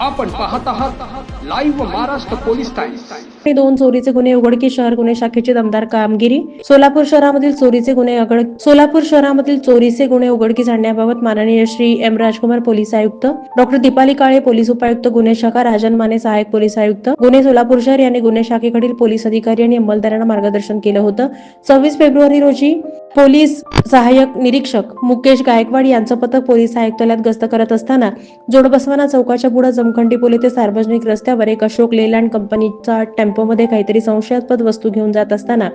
आपण पाहत आहात लाईव्ह महाराष्ट्र पोलीस टाइम्स दोन चोरीचे गुन्हे उघडकी शहर गुन्हे शाखेची दमदार कामगिरी. सोलापूर शहरामधील चोरीचे गुन्हे सोलापूर शहरामधील चोरीचे गुन्हे उघडकीस आणण्याबाबत माननीय श्री एम राजकुमार पोलीस आयुक्त डॉक्टर दीपाली काळे पोलीस उपायुक्त गुन्हे शाखा राजन माने सहाय्यक पोलीस आयुक्त गुन्हे सोलापूर शहर यांनी गुन्हे शाखेकडील पोलीस अधिकारी आणि अंमलदारांना मार्गदर्शन केलं होतं. सव्वीस फेब्रुवारी रोजी पोलीस सहाय्यक निरीक्षक मुकेश गायकवाड यांचं पथक पोलीस आयुक्तालयात गस्त करत असताना जोडबसवाना चौकाच्या पुढे जमखंडी पोल येथे सार्वजनिक रस्त्यावर एक अशोक लेलँड कंपनीचा टेम्पोमध्ये काहीतरी संशयास्पद वस्तू घेऊन जात असताना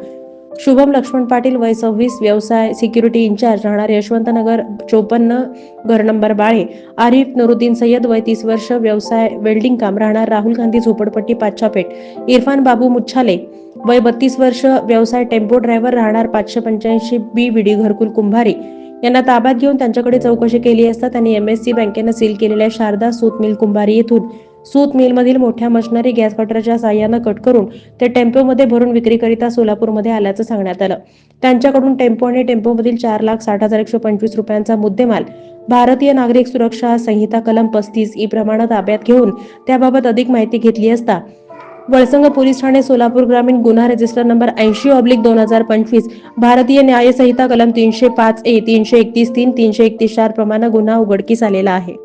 शुभम लक्ष्मण पाटील वय सव्वीस व्यवसाय सिक्युरिटी इन्चार्ज राहणार यशवंतनगर चोपन्न घर नंबर बाळे आरिफ नुरुद्दीन सय्यद वय तीस वर्ष व्यवसाय वेल्डिंग काम राहणार राहुल गांधी झोपडपट्टी पाच्छापेठ. इरफान बाबू मुच्छाले वय बत्तीस वर्ष व्यवसाय टेम्पो ड्रायव्हर राहणार पाचशे पंच्याऐंशी बी विडी घरकुल कुंभारी. यांना ताब्यात घेऊन त्यांच्याकडे चौकशी केली असता त्यांनी एमएससी बँकेनं सील केलेल्या शारदा सूत मिल कुंभारी येथून सूत मिलमधील मोठ्या मशनरी गॅस कटरच्या साह्यानं कट करून ते टेम्पोमध्ये भरून विक्रीकरिता सोलापूरमध्ये आल्याचं सांगण्यात आलं. त्यांच्याकडून टेम्पो आणि टेम्पोमधील चार लाख साठ हजार एकशे पंचवीस रुपयांचा मुद्देमाल भारतीय नागरिक सुरक्षा संहिता कलम पस्तीस ई प्रमाणात ताब्यात घेऊन त्याबाबत अधिक माहिती घेतली असता वळसंग पोलीस ठाणे सोलापूर ग्रामीण गुन्हा रजिस्टर नंबर ऐंशी ऑब्लिक दोन हजार पंचवीस भारतीय न्यायसंहिता कलम तीनशे पाच ए तीनशे एकतीस तीन तीनशे एकतीस चार प्रमाणे गुन्हा उघडकीस आलेला आहे.